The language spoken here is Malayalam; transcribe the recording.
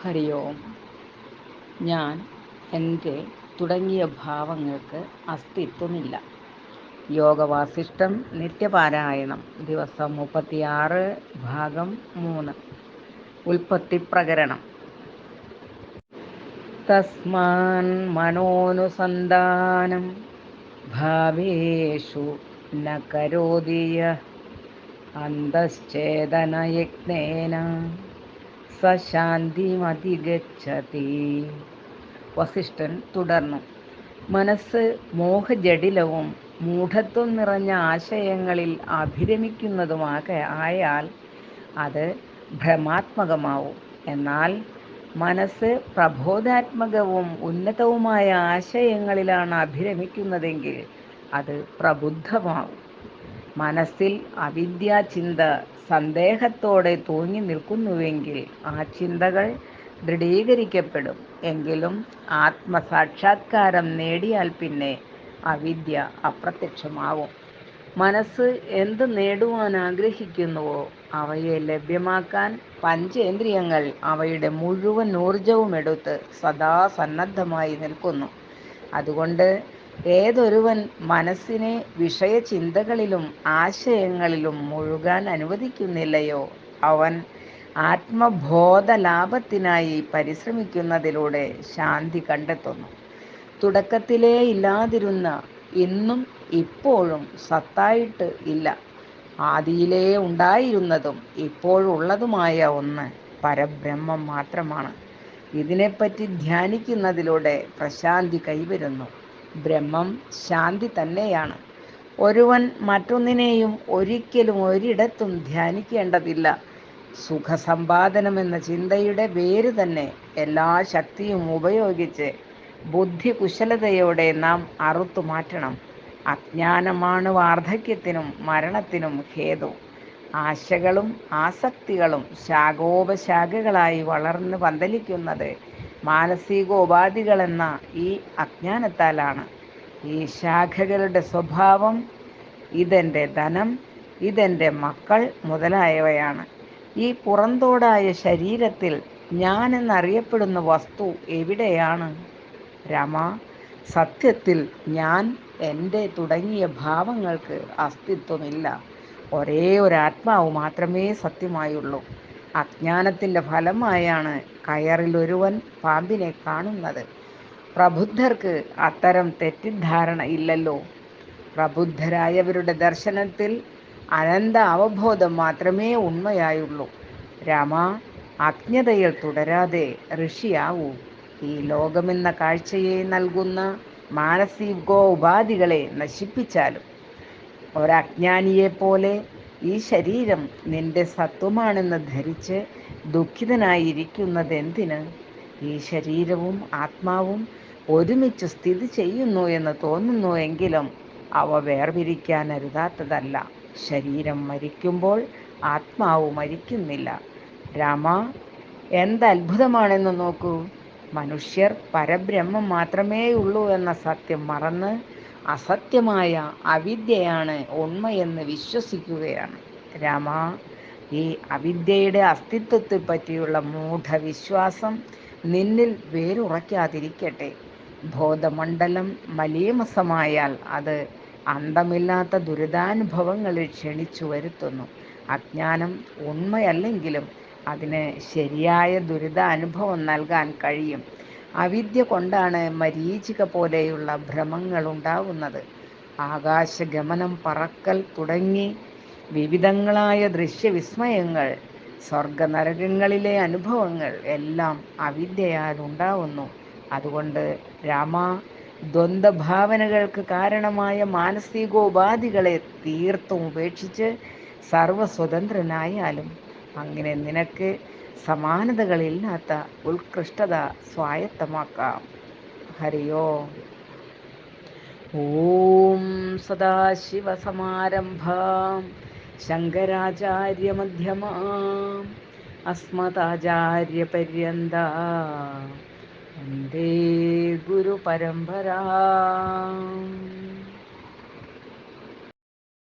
ഹരി ഓം ഞാൻ എന്റെ തുടങ്ങിയ ഭാവങ്ങൾക്ക് അസ്തിത്വമില്ല. യോഗവാസിഷ്ടം നിത്യപാരായണം ദിവസം മുപ്പത്തിയാറ് ഭാഗം മൂന്ന്. ഉൽപ്പത്തി പ്രകരണം. തസ്മാൻ മനോനുസന്ധാനം ഭാവേഷു ന അന്തശ്ചേതനയജ്ഞേന. സശാന്തിമതിഗച്ഛതി വസിഷ്ഠൻ തുടർന്നു. മനസ്സ് മോഹജടിലവും മൂഢത്വം നിറഞ്ഞ ആശയങ്ങളിൽ അഭിരമിക്കുന്നതുമാകെ ആയാൽ അത് ഭ്രമാത്മകമാവും. എന്നാൽ മനസ്സ് പ്രബോധാത്മകവും ഉന്നതവുമായ ആശയങ്ങളിലാണ് അഭിരമിക്കുന്നതെങ്കിൽ അത് പ്രബുദ്ധമാവും. മനസ്സിൽ അവിദ്യാചിന്ത സന്ദേഹത്തോടെ തൂങ്ങി നിൽക്കുന്നുവെങ്കിൽ ആ ചിന്തകൾ ദൃഢീകരിക്കപ്പെടും. എങ്കിലും ആത്മസാക്ഷാത്കാരം നേടിയാൽ പിന്നെ അവിദ്യ അപ്രത്യക്ഷമാവും. മനസ്സ് എന്ത് നേടുവാൻ ആഗ്രഹിക്കുന്നുവോ അവയെ ലഭ്യമാക്കാൻ പഞ്ചേന്ദ്രിയങ്ങൾ അവയുടെ മുഴുവൻ ഊർജവും എടുത്ത് സദാ സന്നദ്ധമായി നിൽക്കുന്നു. അതുകൊണ്ട് ഏതൊരുവൻ മനസ്സിനെ വിഷയചിന്തകളിലും ആശയങ്ങളിലും മുഴുകാൻ അനുവദിക്കുന്നില്ലയോ? അവൻ ആത്മബോധ ലാഭത്തിനായി പരിശ്രമിക്കുന്നതിലൂടെ ശാന്തി കണ്ടെത്തുന്നു. തുടക്കത്തിലേ ഇല്ലാതിരുന്ന ഇന്നും ഇപ്പോഴും സത്തായിട്ട് ഇല്ല. ആദിയിലേ ഉണ്ടായിരുന്നതും ഇപ്പോഴുള്ളതുമായ ഒന്ന് പരബ്രഹ്മം മാത്രമാണ്. ഇതിനെപ്പറ്റി ധ്യാനിക്കുന്നതിലൂടെ പ്രശാന്തി കൈവരുന്നു. ബ്രഹ്മം ശാന്തി തന്നെയാണ്. ഒരുവൻ മറ്റൊന്നിനെയും ഒരിക്കലും ഒരിടത്തും ധ്യാനിക്കേണ്ടതില്ല. സുഖസമ്പാദനം എന്ന ചിന്തയുടെ വേര് തന്നെ എല്ലാ ശക്തിയും ഉപയോഗിച്ച് ബുദ്ധി കുശലതയോടെ നാം അറുത്തു മാറ്റണം. അജ്ഞാനമാണ് വാർദ്ധക്യത്തിനും മരണത്തിനും ഹേതു. ആശകളും ആസക്തികളും ശാഖോപശാഖകളായി വളർന്ന് പന്തലിക്കുന്നത് മാനസികോപാധികളെന്ന ഈ അജ്ഞാനത്താലാണ്. ഈ ശാഖകളുടെ സ്വഭാവം ഇതെന്റെ ധനം ഇതെന്റെ മക്കൾ മുതലായവയാണ്. ഈ പുറന്തോടായ ശരീരത്തിൽ ഞാൻ എന്നറിയപ്പെടുന്ന വസ്തു എവിടെയാണ്? രമ സത്യത്തിൽ ഞാൻ എന്റെ തുടങ്ങിയ ഭാവങ്ങൾക്ക് അസ്തിത്വമില്ല. ഒരേ ഒരു ആത്മാവ് മാത്രമേ സത്യമായുള്ളൂ. അജ്ഞാനത്തിന്റെ ഫലമായാണ് കയറിൽ ഒരുവൻ പാമ്പിനെ കാണുന്നത്. പ്രബുദ്ധർക്ക് അത്തരം തെറ്റിദ്ധാരണ ഇല്ലല്ലോ. പ്രബുദ്ധരായവരുടെ ദർശനത്തിൽ അനന്ത അവബോധം മാത്രമേ ഉണ്മയായുള്ളൂ. രാമ അജ്ഞതയിൽ തുടരാതെ ഋഷിയാവൂ. ഈ ലോകമെന്ന കാഴ്ചയെ നൽകുന്ന മാനസികോപാധികളെ നശിപ്പിച്ചാലും ഒരജ്ഞാനിയെപ്പോലെ ഈ ശരീരം നിന്റെ സത്വമാണെന്ന് ധരിച്ച് ദുഃഖിതനായിരിക്കുന്നത് എന്തിന് ഈ ശരീരവും ആത്മാവും ഒരുമിച്ച് സ്ഥിതി ചെയ്യുന്നു എന്ന് തോന്നുന്നു എങ്കിലും അവ വേർപിരിക്കാൻ അരുതാത്തതല്ല. ശരീരം മരിക്കുമ്പോൾ ആത്മാവ് മരിക്കുന്നില്ല. രാമ എന്തത്ഭുതമാണെന്ന് നോക്കൂ. മനുഷ്യർ പരബ്രഹ്മം മാത്രമേ ഉള്ളൂ എന്ന സത്യം മറന്ന് അസത്യമായ അവിദ്യയാണ് ഉണ്മയെന്ന് വിശ്വസിക്കുകയാണ്. രാമ ഈ അവിദ്യയുടെ അസ്തിത്വത്തെ പറ്റിയുള്ള മൂഢവിശ്വാസം നിന്നിൽ വേരുറയ്ക്കാതിരിക്കട്ടെ. ബോധമണ്ഡലം മലീമസമായാൽ അത് അന്തമില്ലാത്ത ദുരിതാനുഭവങ്ങളിൽ ക്ഷണിച്ചു വരുത്തുന്നു. അജ്ഞാനം ഉണ്മയല്ലെങ്കിലും അതിന് ശരിയായ ദുരിതാനുഭവം നൽകാൻ കഴിയും. അവിദ്യ കൊണ്ടാണ് മരീചിക പോലെയുള്ള ഭ്രമങ്ങൾ ഉണ്ടാകുന്നത് ആകാശഗമനം പറക്കൽ തുടങ്ങി വിവിധങ്ങളായ ദൃശ്യവിസ്മയങ്ങൾ സ്വർഗനരകങ്ങളിലെ അനുഭവങ്ങൾ എല്ലാം അവിദ്യയാൽ ഉണ്ടാവുന്നു. അതുകൊണ്ട് രാമ ദ്വന്ദ്ഭാവനകൾക്ക് കാരണമായ മാനസികോപാധികളെ തീർത്തും ഉപേക്ഷിച്ച് സർവസ്വതന്ത്രനായാലും അങ്ങനെ നിനക്ക് സമാനതകളില്ലാത്ത ഉത്കൃഷ്ടത സ്വായത്തമാക്കാം. ഹരിയോ. ഓം സദാശിവസമാരംഭാം. ശങ്കരാചാര്യമധ്യമാം. അസ്മദാചാര്യപര്യന്ത. വന്ദേ ഗുരുപരമ്പരാ.